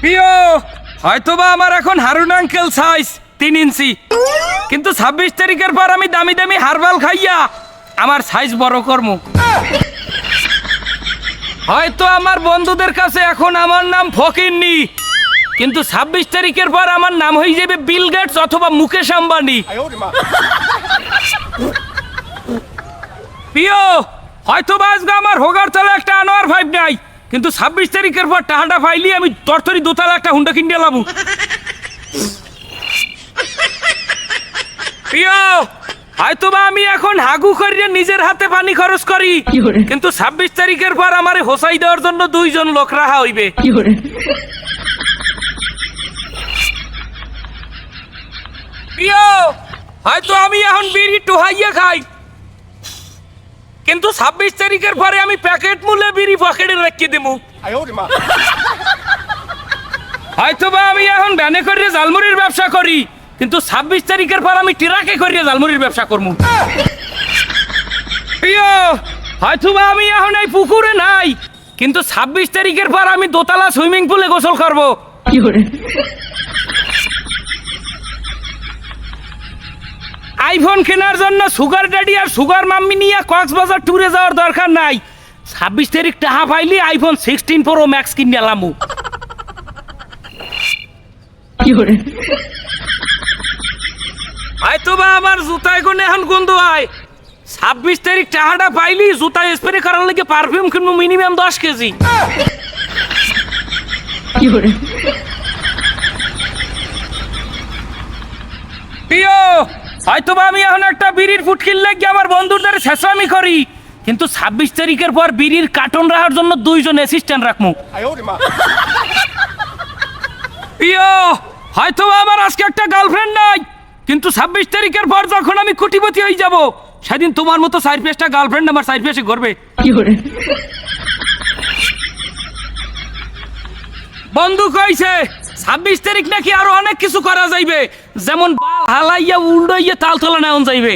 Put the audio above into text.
প্রিয় হয়তোবা আমার এখন হারুন আঙ্কেল সাইজ তিন ইঞ্চি। কিন্তু ছাব্বিশ তারিখের পর আমি দামি দামি হারবাল খাইয়া আমার সাইজ বড় কর্ম। হয়তো আমার বন্ধুদের কাছে এখন আমার নাম ফকিরনি কিন্তু ছাব্বিশ তারিখের পর আমার নাম হয়ে যাবে বিল গেটস অথবা মুকেশ আম্বানি। প্রিয় হয়তো বা আজকে আমার হোগার তলে একটা আনোয়ার ফাইভ নাই কিন্তু ছাব্বিশ তারিখের পর টাকাটা পাইলি আমি তরতরি দোতলা একটা হুন্ডা কিনে লাবু। প্রিয় হয়তো বা আমি এখন হাগু করিয়ে নিজের হাতে পানি খরচ করি কিন্তু ছাব্বিশ তারিখের পর আমারে হোসাই দেওয়ার জন্য দুইজন লোক রাখা হইবে। প্রিয় হয়তো আমি এখন বিড়ি টুহাইয়া খাই। কিন্তু ছাব্বিশ তারিখের পরে আমি প্যাকেট মূল্যে বিড়ি পকেটে রেখে দেবো হয়তো বা আমি এখন ব্যানে করিয়ে জালমুড়ির ব্যবসা করি কিন্তু ছাব্বিশ তারিখের পর আমি টিরাকে করিয়ে জালমুড়ির ব্যবসা করব প্রিয় হয়তো বা আমি এখন এই পুকুরে নাই কিন্তু ছাব্বিশ তারিখের পর আমি দোতলা সুইমিং পুলে গোসল করব। আইফোন কেনার জন্য সুগার ড্যাডি আর সুগার মাম্মি নিয়ে কক্সবাজার ট্যুরে যাওয়ার দরকার নাই। ছাব্বিশ তারিখ টাহা পাইলি আইফোন সিক্সটিন প্রো ম্যাক্স কিনে এলামু হয়তো বা আমার জুতায় কোনে এখন গন্ধ হয়। ছাব্বিশ তারিখ টাহাটা পাইলি জুতা স্প্রে করার লাগে পারফিউম কিনবো মিনিমাম দশ কেজি প্রিয় হয়তো বা আমি এখন একটা বিড়ির ফুটকিল লাগে আমার বন্ধুদের শেষামি করি। কিন্তু ছাব্বিশ তারিখের পর বিড়ির কার্টন রাখার জন্য দুইজন অ্যাসিস্ট্যান্ট রাখব প্রিয় হয়তো আমার আজকে একটা গার্লফ্রেন্ড নাই। কিন্তু ছাব্বিশ তারিখের পর যখন আমি কোটিপতি হয়ে যাব সেদিন তোমার মতো সাইড পেসটা গার্লফ্রেন্ড আমার সাইড পেসে করবে। বন্ধু কইছে ছাব্বিশ তারিখ নাকি আরও অনেক কিছু করা যাইবে। যেমন হালাইয়া উল্ডাইয়া তাল তোলা নেওয়া যাইবে।